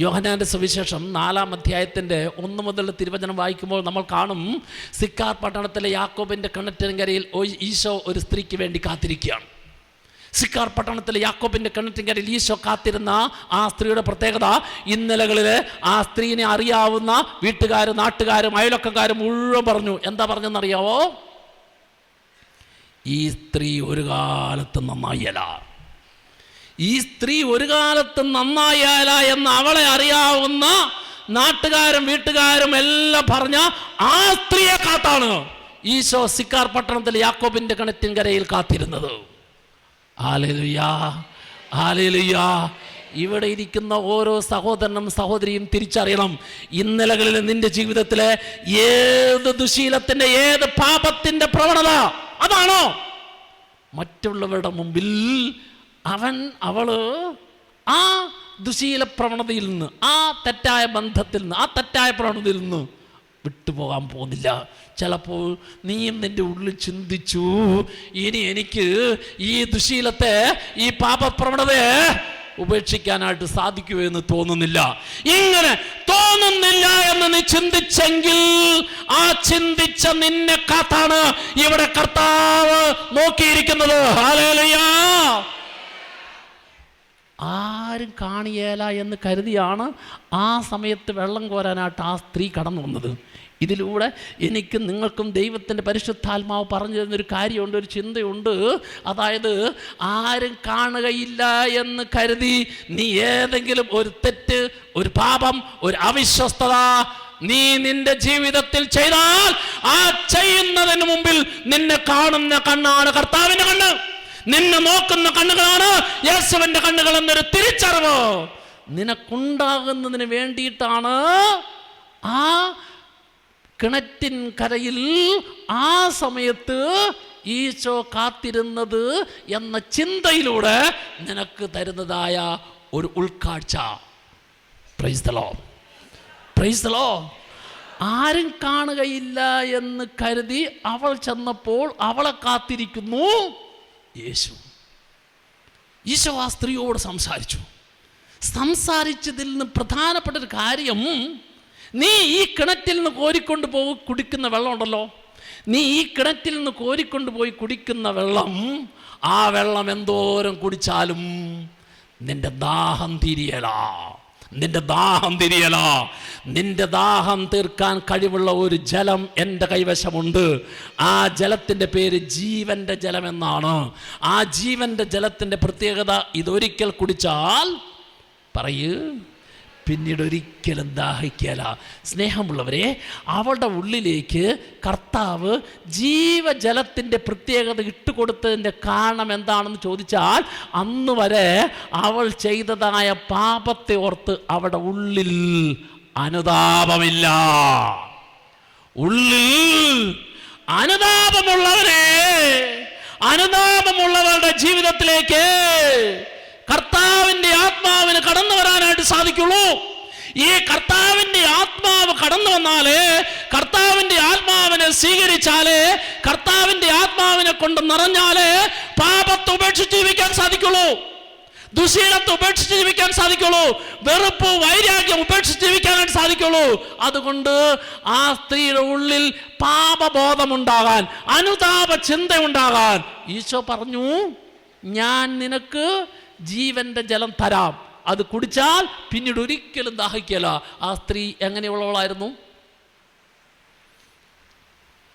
യോഹനാന്റെ സുവിശേഷം നാലാം അധ്യായത്തിന്റെ ഒന്ന് മുതൽ തിരുവചനം വായിക്കുമ്പോൾ നമ്മൾ കാണും സിക്കാർ പട്ടണത്തിലെ യാക്കോബിന്റെ കിണറ്റിൻകരയിൽ ഈശോ ഒരു സ്ത്രീക്ക് വേണ്ടി കാത്തിരിക്കുകയാണ്. സിക്കാർ പട്ടണത്തിലെ യാക്കോബിന്റെ കിണറ്റിൻകരയിൽ ഈശോ കാത്തിരുന്ന ആ സ്ത്രീയുടെ പ്രത്യേകത ഇന്നലകളിൽ ആ സ്ത്രീനെ അറിയാവുന്ന വീട്ടുകാരും നാട്ടുകാരും അയലൊക്കക്കാരും മുഴുവൻ പറഞ്ഞു. എന്താ പറഞ്ഞെന്നറിയാവോ? ഈ സ്ത്രീ ഒരു കാലത്ത് നന്നായല ഈ സ്ത്രീ ഒരു കാലത്ത് നന്നായാല എന്ന് അവളെ അറിയാവുന്ന നാട്ടുകാരും വീട്ടുകാരും എല്ലാം പറഞ്ഞ ആ സ്ത്രീയെ കാത്താണ് ഈശോ സിക്കാർ പട്ടണത്തിൽ യാക്കോബിന്റെ കിണറ്റിൻകരയിൽ കാത്തിരുന്നത്. ഇവിടെ ഇരിക്കുന്ന ഓരോ സഹോദരനും സഹോദരിയും തിരിച്ചറിയണം. ഇന്നലകളിൽ നിന്റെ ജീവിതത്തിലെ ഏത് ദുശീലത്തിന്റെ ഏത് പാപത്തിന്റെ പ്രവണത അതാണോ? മറ്റുള്ളവരുടെ മുമ്പിൽ അവൻ അവൾ ആ ദുശീല പ്രവണതയിൽ നിന്ന് ആ തെറ്റായ ബന്ധത്തിൽ നിന്ന് ആ തെറ്റായ പ്രവണതയിൽ നിന്ന് വിട്ടുപോകാൻ പോകുന്നില്ല. ചിലപ്പോൾ നീയും നിന്റെ ഉള്ളിൽ ചിന്തിച്ചു ഇനി എനിക്ക് ഈ ദുശീലത്തെ ഈ പാപപ്രവണതയെ ഉപേക്ഷിക്കാനായിട്ട് സാധിക്കുമോ എന്ന് തോന്നുന്നില്ല. ഇങ്ങനെ തോന്നുന്നില്ല എന്ന് നീ ചിന്തിച്ചെങ്കിൽ ആ ചിന്തിച്ച നിന്നെ കാത്താണ് ഇവിടെ കർത്താവ് നോക്കിയിരിക്കുന്നത്. ഹല്ലേലൂയാ! ആരും കാണിയേല എന്ന് കരുതിയാണ് ആ സമയത്ത് വെള്ളം കോരാനായിട്ട് ആ സ്ത്രീ കടന്നു വന്നത്. ഇതിലൂടെ എനിക്കും നിങ്ങൾക്കും ദൈവത്തിന്റെ പരിശുദ്ധാത്മാവ് പറഞ്ഞു തരുന്നൊരു കാര്യമുണ്ട് ഒരു ചിന്തയുണ്ട്. അതായത് ആരും കാണുകയില്ല എന്ന് കരുതി നീ ഏതെങ്കിലും ഒരു തെറ്റ് ഒരു പാപം ഒരു അവിശ്വസ്തത നീ നിന്റെ ജീവിതത്തിൽ ചെയ്താൽ ആ ചെയ്യുന്നതിന് മുമ്പിൽ നിന്നെ കാണുന്ന കണ്ണാണ് കർത്താവിന്റെ കണ്ണ്. നിന്നെ നോക്കുന്ന കണ്ണുകളാണ് യേശുവിന്റെ കണ്ണുകൾ എന്നൊരു തിരിച്ചറിവ്. നിനക്കുണ്ടാകുന്നതിന് വേണ്ടിയിട്ടാണ് ആ കിണറ്റിൻ കരയിൽ ആ സമയത്ത് ഈശോ കാത്തിരുന്നത് എന്ന ചിന്തയിലൂടെ നിനക്ക് തരുന്നതായ ഒരു ഉൾക്കാഴ്ച. പ്രൈസ്തലോ പ്രൈസ്തലോ ആരും കാണുകയില്ല എന്ന് കരുതി അവൾ ചെന്നപ്പോൾ അവളെ കാത്തിരിക്കുന്നു. യേശു. ഈശോ ആ സ്ത്രീയോട് സംസാരിച്ചു. സംസാരിച്ചതിൽ നിന്ന് പ്രധാനപ്പെട്ട ഒരു കാര്യം നീ ഈ കിണറ്റിൽ നിന്ന് കോരിക്കൊണ്ട് പോയി കുടിക്കുന്ന വെള്ളമുണ്ടല്ലോ നീ ഈ കിണറ്റിൽ നിന്ന് കോരിക്കൊണ്ട് പോയി കുടിക്കുന്ന വെള്ളം ആ വെള്ളം എന്തോരം കുടിച്ചാലും നിന്റെ ദാഹം തിരിയല. നിന്റെ ദാഹം തിരിയലോ. നിന്റെ ദാഹം തീർക്കാൻ കഴിവുള്ള ഒരു ജലം എന്റെ കൈവശമുണ്ട്. ആ ജലത്തിന്റെ പേര് ജീവന്റെ ജലം എന്നാണ് ആ ജീവന്റെ ജലത്തിന്റെ പ്രത്യേകത ഇതൊരിക്കൽ കുടിച്ചാൽ പറയൂ. പിന്നീട് ഒരിക്കലും ദാഹിക്കല. സ്നേഹമുള്ളവരെ അവളുടെ ഉള്ളിലേക്ക് കർത്താവ് ജീവജലത്തിന്റെ പ്രത്യേകത ഇട്ടുകൊടുത്തതിന്റെ കാരണം എന്താണെന്ന് ചോദിച്ചാൽ അന്ന് വരെ അവൾ ചെയ്തതായ പാപത്തെ ഓർത്ത് അവളുടെ ഉള്ളിൽ അനുതാപമില്ല. ഉള്ളിൽ അനുതാപമുള്ളവരെ അനുതാപമുള്ളവരുടെ ജീവിതത്തിലേക്ക് കർത്താവിന്റെ ആത്മാവിന് കടന്നു വരാനായിട്ട് സാധിക്കുള്ളൂ. ഈ കർത്താവിന്റെ ആത്മാവ് കടന്നു വന്നാലേ കർത്താവിന്റെ ആത്മാവിനെ സ്വീകരിച്ചാൽ കർത്താവിന്റെ ആത്മാവിനെ കൊണ്ട് നിറഞ്ഞാൽ പാപത്തെ ഉപേക്ഷിച്ച് ജീവിക്കാൻ സാധിക്കുള്ളൂ. ദുശീലത്തെ ഉപേക്ഷിച്ച് ജീവിക്കാൻ സാധിക്കുള്ളൂ. വെറുപ്പ് വൈരാഗ്യം ഉപേക്ഷിച്ച് ജീവിക്കാനായിട്ട് സാധിക്കുള്ളൂ. അതുകൊണ്ട് ആ സ്ത്രീയുടെ ഉള്ളിൽ പാപബോധമുണ്ടാകാൻ അനുതാപ ചിന്തയുണ്ടാകാൻ ഈശോ പറഞ്ഞു ഞാൻ നിനക്ക് ജീവന്റെ ജലം തരാം. അത് കുടിച്ചാൽ പിന്നീട് ഒരിക്കലും ദാഹിക്കല. ആ സ്ത്രീ എങ്ങനെയുള്ളവളായിരുന്നു?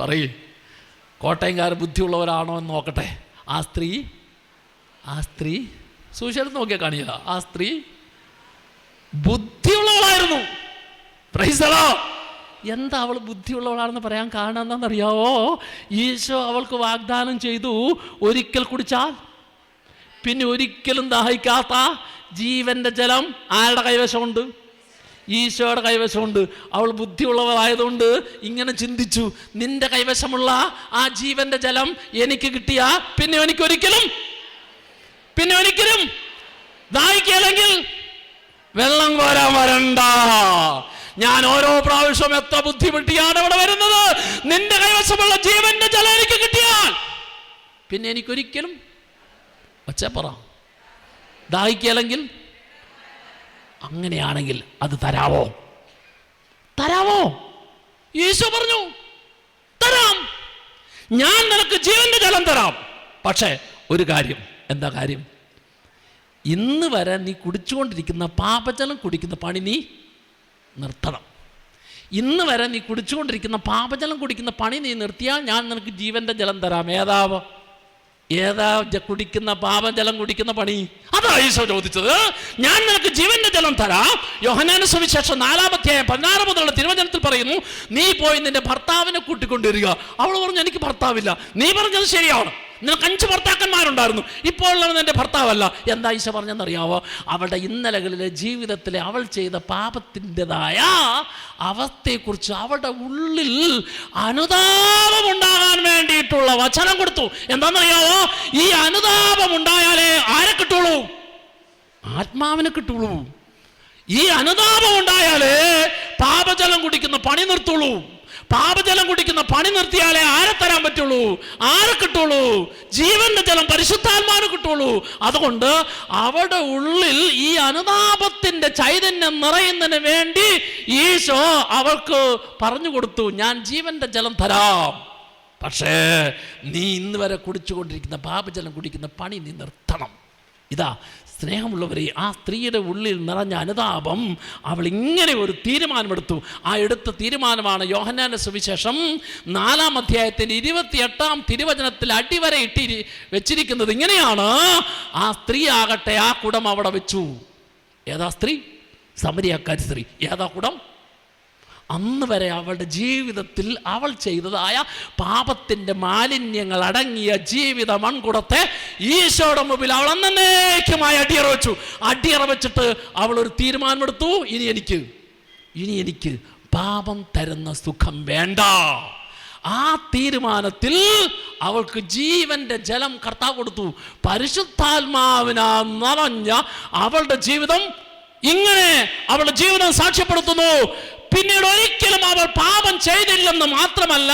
പറയേ. കോട്ടയംകാർ ബുദ്ധിയുള്ളവരാണോ എന്ന് നോക്കട്ടെ. ആ സ്ത്രീ ആ സ്ത്രീ സുവിശേഷം നോക്കിയാൽ കാണില്ല. ആ സ്ത്രീ ബുദ്ധിയുള്ളവളായിരുന്നു. എന്താ അവൾ ബുദ്ധിയുള്ളവളാണെന്ന് പറയാൻ കാരണം എന്താണെന്നറിയാവോ? ഈശോ അവൾക്ക് വാഗ്ദാനം ചെയ്തു ഒരിക്കൽ കുടിച്ചാൽ പിന്നെ ഒരിക്കലും ദാഹിക്കാത്ത ജീവന്റെ ജലം ആരുടെ കൈവശമുണ്ട്? ഈശോയുടെ കൈവശമുണ്ട്. അവൾ ബുദ്ധിയുള്ളവളായതുകൊണ്ട് ഇങ്ങനെ ചിന്തിച്ചു നിന്റെ കൈവശമുള്ള ആ ജീവന്റെ ജലം എനിക്ക് കിട്ടിയ പിന്നെ എനിക്ക് ഒരിക്കലും പിന്നെ ഒരിക്കലും ദാഹിക്കല്ലെങ്കിൽ വെള്ളം കോരാൻ വരണ്ട. ഞാൻ ഓരോ പ്രാവശ്യം എത്ര ബുദ്ധിമുട്ടിയാണ് ഇവിടെ വരുന്നത്. നിന്റെ കൈവശമുള്ള ജീവന്റെ ജലം എനിക്ക് കിട്ടിയാൽ പിന്നെ എനിക്കൊരിക്കലും ഒച്ച പറ ദാഹിക്കല്ലെങ്കിൽ അങ്ങനെയാണെങ്കിൽ അത് തരാവോ? തരാവോ? യേശു പറഞ്ഞു തരാം. ഞാൻ നിനക്ക് ജീവന്റെ ജലം തരാം. പക്ഷേ ഒരു കാര്യം. എന്താ കാര്യം? ഇന്ന് വരെ നീ കുടിച്ചുകൊണ്ടിരിക്കുന്ന പാപജലം കുടിക്കുന്ന പണി നീ നിർത്തണം. ഇന്ന് വരെ നീ കുടിച്ചുകൊണ്ടിരിക്കുന്ന പാപജലം കുടിക്കുന്ന പണി നീ നിർത്തിയാൽ ഞാൻ നിനക്ക് ജീവന്റെ ജലം തരാം. ഏതാവോ? ഏതാ കുടിക്കുന്ന പാപജലം കുടിക്കുന്ന പണി? അതാ ഈശോ ചോദിച്ചത്. ഞാൻ നിനക്ക് ജീവന്റെ ജലം തരാം. യോഹനാന സുവിശേഷം നാലാമത്തെ പതിനാറ് മുതലുള്ള തിരുവചനത്തിൽ പറയുന്നു നീ പോയി നിന്റെ ഭർത്താവിനെ കൂട്ടിക്കൊണ്ടുവരിക. അവൾ പറഞ്ഞു എനിക്ക് ഭർത്താവില്ല. നീ പറഞ്ഞത് ശരിയാണ്. നിനക്ക് അഞ്ച് ഭർത്താക്കന്മാരുണ്ടായിരുന്നു. ഇപ്പോൾ ഉള്ളവൻ എന്റെ ഭർത്താവല്ല. എന്താ ഈശോ പറഞ്ഞെന്നറിയാവോ അവളുടെ ഇന്നലകളിലെ ജീവിതത്തിലെ അവൾ ചെയ്ത പാപത്തിന്റെതായ അവസ്ഥയെക്കുറിച്ച് അവളുടെ ഉള്ളിൽ അനുതാപം ഉണ്ടാകാൻ വേണ്ടിയിട്ടുള്ള വചനം കൊടുത്തു. എന്താണെന്നറിയാവോ? ഈ അനുതാപം ഉണ്ടായാലേ ആരെ കിട്ടുള്ളൂ? ആത്മാവിനെ കിട്ടുള്ളൂ. ഈ അനുതാപം ഉണ്ടായാലേ പാപജലം കുടിക്കുന്ന പണി നിർത്തുള്ളൂ. പാപജലം കുടിക്കുന്ന പണി നിർത്തിയാലേ ആരെ തരാൻ പറ്റുള്ളൂ? ആരെ കിട്ടുള്ളൂ? ജീവന്റെ ജലം പരിശുദ്ധാത്മാവിന് കിട്ടുള്ളൂ. അതുകൊണ്ട് അവിടെ ഉള്ളിൽ ഈ അനുതാപത്തിന്റെ ചൈതന്യം നിറയുന്നതിന് വേണ്ടി ഈശോ അവൾക്ക് പറഞ്ഞു കൊടുത്തു ഞാൻ ജീവന്റെ ജലം തരാം. പക്ഷേ നീ ഇന്ന് വരെ കുടിച്ചുകൊണ്ടിരിക്കുന്ന പാപജലം കുടിക്കുന്ന പണി നീ നിർത്തണം. ഇതാ സ്നേഹമുള്ളവരെ ആ സ്ത്രീയുടെ ഉള്ളിൽ നിറഞ്ഞ അനുതാപം അവൾ ഇങ്ങനെ ഒരു തീരുമാനമെടുത്തു. ആ എടുത്ത തീരുമാനമാണ് യോഹന്നാന്റെ സുവിശേഷം നാലാം അധ്യായത്തിന്റെ ഇരുപത്തിയെട്ടാം തിരുവചനത്തിൽ അടിവരെ ഇട്ടി വെച്ചിരിക്കുന്നത്. ഇങ്ങനെയാണ് ആ സ്ത്രീ ആകട്ടെ ആ കുടം അവിടെ വെച്ചു. ഏതാ സ്ത്രീ? സമരിയാക്കാരി സ്ത്രീ. ഏതാ കുടം? അന്ന് വരെ അവളുടെ ജീവിതത്തിൽ അവൾ ചെയ്തതായ പാപത്തിന്റെ മാലിന്യങ്ങൾ അടങ്ങിയ ജീവിത മൺകുടത്തെ ഈശോയുടെ മുമ്പിൽ അവൾ അന്നേക്കുമായി അടിയറ വെച്ചു. അടിയറ വെച്ചിട്ട് അവൾ ഒരു തീരുമാനമെടുത്തു. ഇനി എനിക്ക് ഇനി എനിക്ക് പാപം തരുന്ന സുഖം വേണ്ട. ആ തീരുമാനത്തിൽ അവൾക്ക് ജീവന്റെ ജലം കർത്താവ് കൊടുത്തു. പരിശുദ്ധാത്മാവിനാ നിറഞ്ഞ അവളുടെ ജീവിതം ഇങ്ങനെ അവളുടെ ജീവിതം സാക്ഷ്യപ്പെടുത്തുന്നു. പിന്നീട് ഒരിക്കലും അവൾ പാപം ചെയ്തില്ലെന്ന് മാത്രമല്ല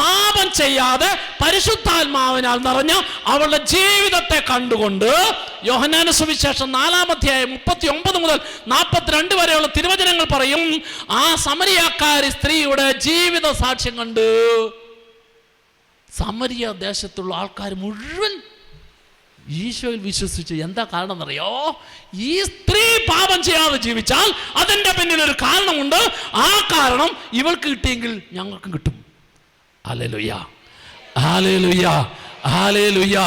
പാപം ചെയ്യാതെ പരിശുദ്ധാത്മാവിനാൽ നിറഞ്ഞ അവളുടെ ജീവിതത്തെ കണ്ടുകൊണ്ട് യോഹനാന സുവിശേഷം നാലാം മുപ്പത്തി ഒമ്പത് മുതൽ നാൽപ്പത്തിരണ്ട് വരെയുള്ള തിരുവചനങ്ങൾ പറയും ആ സമരിയാക്കാരി സ്ത്രീയുടെ ജീവിത സാക്ഷ്യം കണ്ട്. സമരിയ ദേശത്തുള്ള ആൾക്കാർ മുഴുവൻ ഈശോയിൽ വിശ്വസിച്ച് എന്താ കാരണം എന്നറിയോ ഈ സ്ത്രീ പാപം ചെയ്യാതെ ജീവിച്ചാൽ അതിന്റെ പിന്നിൽ ഒരു കാരണമുണ്ട്. ആ കാരണം ഇവൾക്ക് കിട്ടിയെങ്കിൽ ഞങ്ങൾക്കും കിട്ടും. ആലേലുയ്യ ആലേലുയ്യ ആലേലുയ്യ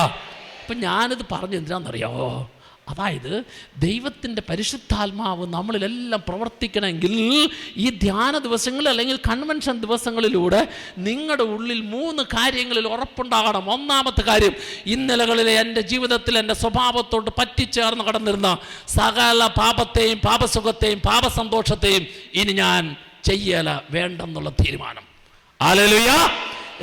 അപ്പം ഞാനിത് പറഞ്ഞു എന്തിനാണെന്നറിയാമോ അതായത് ദൈവത്തിന്റെ പരിശുദ്ധാത്മാവ് നമ്മളിലെല്ലാം പ്രവർത്തിക്കണമെങ്കിൽ ഈ ധ്യാന ദിവസങ്ങളിൽ അല്ലെങ്കിൽ കൺവെൻഷൻ ദിവസങ്ങളിലൂടെ നിങ്ങളുടെ ഉള്ളിൽ മൂന്ന് കാര്യങ്ങളിൽ ഉറപ്പുണ്ടാകണം. ഒന്നാമത്തെ കാര്യം ഇന്നലകളിലെ എന്റെ ജീവിതത്തിൽ എന്റെ സ്വഭാവത്തോട് പറ്റിച്ചേർന്ന് കടന്നിരുന്ന സകല പാപത്തെയും പാപസുഖത്തെയും പാപസന്തോഷത്തെയും ഇനി ഞാൻ ചെയ്യല വേണ്ടെന്നുള്ള തീരുമാനം. ആലലുയ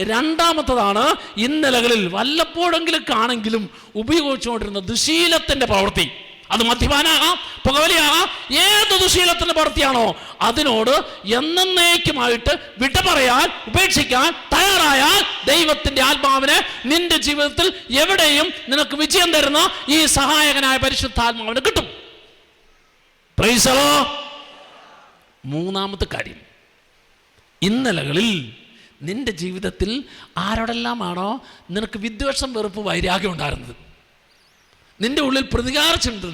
രണ്ടാമത്തതാണ് ഇന്നലകളിൽ വല്ലപ്പോഴെങ്കിലും ആണെങ്കിലും ഉപയോഗിച്ചുകൊണ്ടിരുന്ന ദുശീലത്തിന്റെ പ്രവൃത്തി. അത് മദ്യപാനാകാം പുകവലിയാകാം ഏത് ദുശീലത്തിന്റെ പ്രവൃത്തിയാണോ അതിനോട് എന്നേക്കുമായിട്ട് വിട്ട പറയാൻ ഉപേക്ഷിക്കാൻ തയ്യാറായാൽ ദൈവത്തിന്റെ ആത്മാവിനെ നിന്റെ ജീവിതത്തിൽ എവിടെയും നിനക്ക് വിജയം തരുന്ന ഈ സഹായകനായ പരിശുദ്ധാത്മാവിന് കിട്ടും. മൂന്നാമത്തെ കാര്യം. ഇന്നലകളിൽ നിന്റെ ജീവിതത്തിൽ ആരോടെല്ലാമാണോ നിനക്ക് വിദ്വേഷം വെറുപ്പ് വൈരാഗ്യം ഉണ്ടായിരുന്നത്? നിന്റെ ഉള്ളിൽ പ്രതികാര ചിന്ത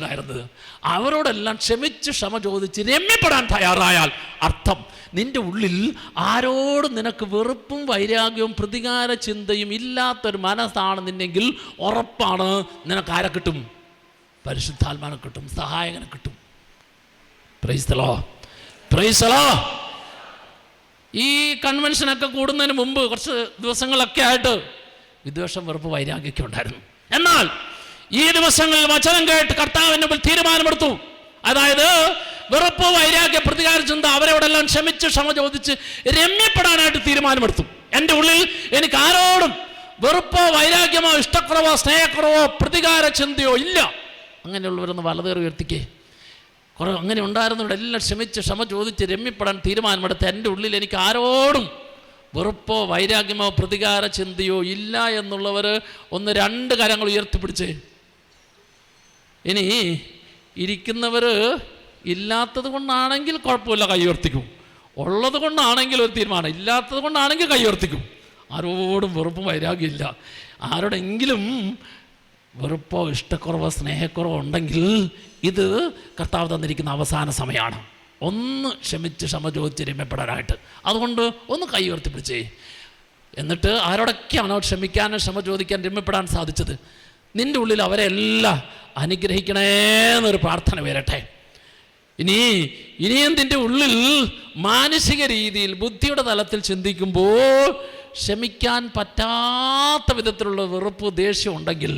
അവരോടെല്ലാം ക്ഷമിച്ച് ക്ഷമ ചോദിച്ച് രമ്യപ്പെടാൻ തയ്യാറായാൽ അർത്ഥം നിന്റെ ഉള്ളിൽ ആരോട് നിനക്ക് വെറുപ്പും വൈരാഗ്യവും പ്രതികാര ചിന്തയും ഇല്ലാത്തൊരു മനസ്സാണ് നിന്നെങ്കിൽ ഉറപ്പാണ് നിനക്ക് ആരെ കിട്ടും? പരിശുദ്ധാത്മാനെ കിട്ടും സഹായകനെ കിട്ടും. പ്രൈസ്തലോ പ്രൈസലോ ഈ കൺവെൻഷനൊക്കെ കൂടുന്നതിന് മുമ്പ് കുറച്ച് ദിവസങ്ങളൊക്കെ ആയിട്ട് വിദ്വേഷം വെറുപ്പ് വൈരാഗ്യൊക്കെ ഉണ്ടായിരുന്നു. എന്നാൽ ഈ ദിവസങ്ങളിൽ വചനം കേട്ട് കർത്താവിന്റെ തീരുമാനമെടുത്തു. അതായത് വെറുപ്പ് വൈരാഗ്യ പ്രതികാര ചിന്ത അവരോടെല്ലാം ക്ഷമിച്ച് ക്ഷമ ചോദിച്ച് രമ്യപ്പെടാനായിട്ട് തീരുമാനമെടുത്തു. എന്റെ ഉള്ളിൽ എനിക്ക് ആരോടും വെറുപ്പോ വൈരാഗ്യമോ ഇഷ്ടക്കുറവോ സ്നേഹക്കുറവോ പ്രതികാര ചിന്തയോ ഇല്ല. അങ്ങനെയുള്ളവരൊന്ന് വലതേറി ഉയർത്തിക്കേ. കുറേ അങ്ങനെ ഉണ്ടായിരുന്നവരുടെ എല്ലാം ക്ഷമിച്ച് ക്ഷമ ചോദിച്ച് രമ്യപ്പെടാൻ തീരുമാനമെടുത്ത് എന്റെ ഉള്ളിൽ എനിക്ക് ആരോടും വെറുപ്പോ വൈരാഗ്യമോ പ്രതികാര ചിന്തയോ ഇല്ല എന്നുള്ളവർ ഒന്ന് രണ്ട് കരങ്ങൾ ഉയർത്തിപ്പിടിച്ച്. ഇനി ഇരിക്കുന്നവർ ഇല്ലാത്തത് കൊണ്ടാണെങ്കിൽ കുഴപ്പമില്ല കൈ ഉയർത്തിക്കും. ഉള്ളത് കൊണ്ടാണെങ്കിൽ ഒരു തീരുമാനം ഇല്ലാത്തത് കൊണ്ടാണെങ്കിൽ കൈ ഉയർത്തിക്കും. ആരോടും വെറുപ്പും വൈരാഗ്യമില്ല ആരോടെങ്കിലും വെറുപ്പോ ഇഷ്ടക്കുറവോ സ്നേഹക്കുറവോ ഉണ്ടെങ്കിൽ ഇത് കർത്താവ് തന്നിരിക്കുന്ന അവസാന സമയമാണ് ഒന്ന് ക്ഷമിച്ച് ക്ഷമ ചോദിച്ച് രമ്യപ്പെടാനായിട്ട്. അതുകൊണ്ട് ഒന്ന് കൈ ഉയർത്തിപ്പിടിച്ചേ എന്നിട്ട് ആരോടൊക്കെയാണോ ക്ഷമിക്കാനും ക്ഷമ ചോദിക്കാൻ രമ്യപ്പെടാൻ സാധിച്ചത്? നിന്റെ ഉള്ളിൽ അവരെ എല്ലാം അനുഗ്രഹിക്കണേന്നൊരു പ്രാർത്ഥന വരട്ടെ ഇനി ഇനിയും നിന്റെ ഉള്ളിൽ മാനസിക രീതിയിൽ ബുദ്ധിയുടെ തലത്തിൽ ചിന്തിക്കുമ്പോൾ ക്ഷമിക്കാൻ പറ്റാത്ത വിധത്തിലുള്ള വെറുപ്പ് ദേഷ്യം ഉണ്ടെങ്കിൽ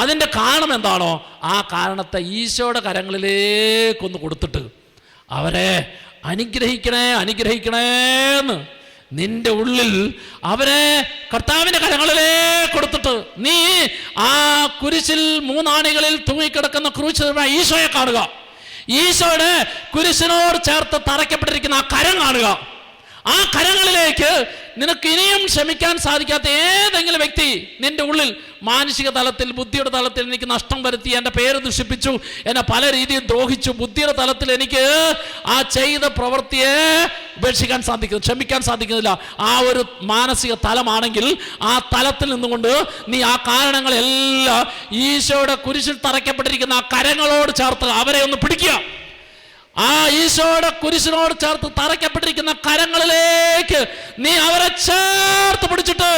അതിന്റെ കാരണം എന്താണോ ആ കാരണത്തെ ഈശോയുടെ കരങ്ങളിലേക്കൊന്ന് കൊടുത്തിട്ട് അവരെ അനുഗ്രഹിക്കണേ അനുഗ്രഹിക്കണേന്ന് നിന്റെ ഉള്ളിൽ അവരെ കർത്താവിന്റെ കരങ്ങളിലേ കൊടുത്തിട്ട് നീ ആ കുരിശിൽ മൂന്നാണികളിൽ തൂങ്ങിക്കിടക്കുന്ന ക്രൂശ് ഈശോയെ കാണുക. ഈശോയുടെ കുരിശിനോട് ചേർത്ത് തറയ്ക്കപ്പെട്ടിരിക്കുന്ന ആ കരം കാണുക. ആ കരങ്ങളിലേക്ക് നിനക്ക് ഇനിയും ക്ഷമിക്കാൻ സാധിക്കാത്ത ഏതെങ്കിലും വ്യക്തി നിന്റെ ഉള്ളിൽ മാനസിക തലത്തിൽ ബുദ്ധിയുടെ തലത്തിൽ എനിക്ക് നഷ്ടം വരുത്തി എന്റെ പേര് ദുഷിപ്പിച്ചു എന്നെ പല രീതിയിൽ ദ്രോഹിച്ചു ബുദ്ധിയുടെ തലത്തിൽ എനിക്ക് ആ ചെയ്ത പ്രവൃത്തിയെ ഉപേക്ഷിക്കാൻ സാധിക്കുന്നു ക്ഷമിക്കാൻ സാധിക്കുന്നില്ല. ആ ഒരു മാനസിക തലമാണെങ്കിൽ ആ തലത്തിൽ നിന്നുകൊണ്ട് നീ ആ കാരണങ്ങളെല്ലാം ഈശോയുടെ കുരിശിൽ തറയ്ക്കപ്പെട്ടിരിക്കുന്ന ആ കരങ്ങളോട് ചേർത്ത് അവരെ ഒന്ന് പിടിക്കുക. ആ ഈശോയുടെ കുരിശിനോട് ചേർത്ത് തറയ്ക്കപ്പെട്ടിരിക്കുന്ന കരങ്ങളിലേക്ക് നീ അവരെ ചേർത്ത് പിടിച്ചിട്ട്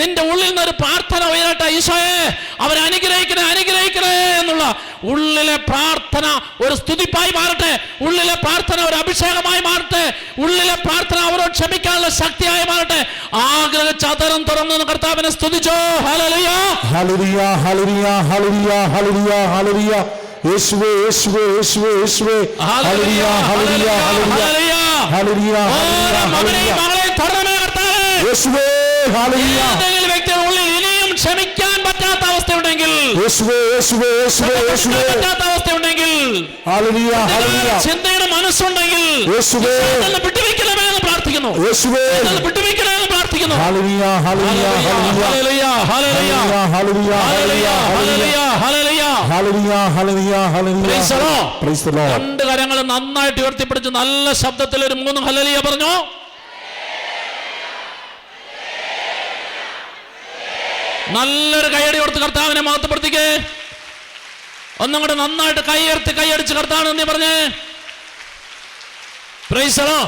നിന്റെ ഉള്ളിൽ നിന്ന് ഒരു പ്രാർത്ഥന ഉയരട്ടെ ഈശോയെ. അവരെ അനുഗ്രഹിക്കണേ അനുഗ്രഹിക്കണേ എന്നുള്ള ഉള്ളിലെ പ്രാർത്ഥന ഒരു സ്തുതിപ്പായി മാറട്ടെ ഉള്ളിലെ പ്രാർത്ഥന ഒരു അഭിഷേകമായി മാറട്ടെ ഉള്ളിലെ പ്രാർത്ഥന അവരോട് ക്ഷമിക്കാനുള്ള ശക്തിയായി മാറട്ടെ. ആഗ്രഹ ചതരം തുറന്നു കർത്താവിനെ സ്തുതിച്ചോ. ഹല്ലേലൂയ hallelujah. Hallelujah hallelujah hallelujah hallelujah. യേശുവേ യേശുവേ യേശുവേ യേശുവേ. ഹല്ലേലൂയ ഹല്ലേലൂയ ഹല്ലേലൂയ ഹല്ലേലൂയ കർത്താവേ യേശുവേ ഹല്ലേലൂയ. ഏതെങ്കിലും വ്യക്തിയുടെ ഉള്ളിൽ ഇനിയും ക്ഷമിക്കാൻ പറ്റാത്ത അവസ്ഥയുണ്ടെങ്കിൽ. യേശുവേ യേശുവേ യേശുവേ യേശുവേ. ക്ഷമിക്കാൻ പറ്റാത്ത അവസ്ഥയുണ്ടെങ്കിൽ. Hallelujah hallelujah. ചിന്തയുടെ മനസ്സുണ്ടെങ്കിൽ യേശുവേ. ഇതൊന്ന് വിട്ടുവയ്ക്കണമേ എന്ന് പ്രാർത്ഥിക്കുന്നു. യേശുവേ. ഇതൊന്ന് വിട്ടുവയ്ക്കണമേ എന്ന് പ്രാർത്ഥിക്കുന്നു. Hallelujah hallelujah. Hallelujah hallelujah, hallelujah, hallelujah hallelujah, രണ്ട് കരങ്ങൾ നന്നായിട്ട് ഉയർത്തിപ്പിടിച്ച് നല്ല ശബ്ദത്തിൽ ഒരു മൂന്ന് ഹലലിയ പറഞ്ഞു? നല്ലൊരു കൈയടി കൊടുത്ത് കർത്താവിനെ മഹത്വപ്പെടുത്തിക്കേ. ഒന്നും കൂടെ നന്നായിട്ട് കൈയർത്തി കൈയടിച്ച് കർത്താവിനെ പറഞ്ഞേ? പ്രൈസലോ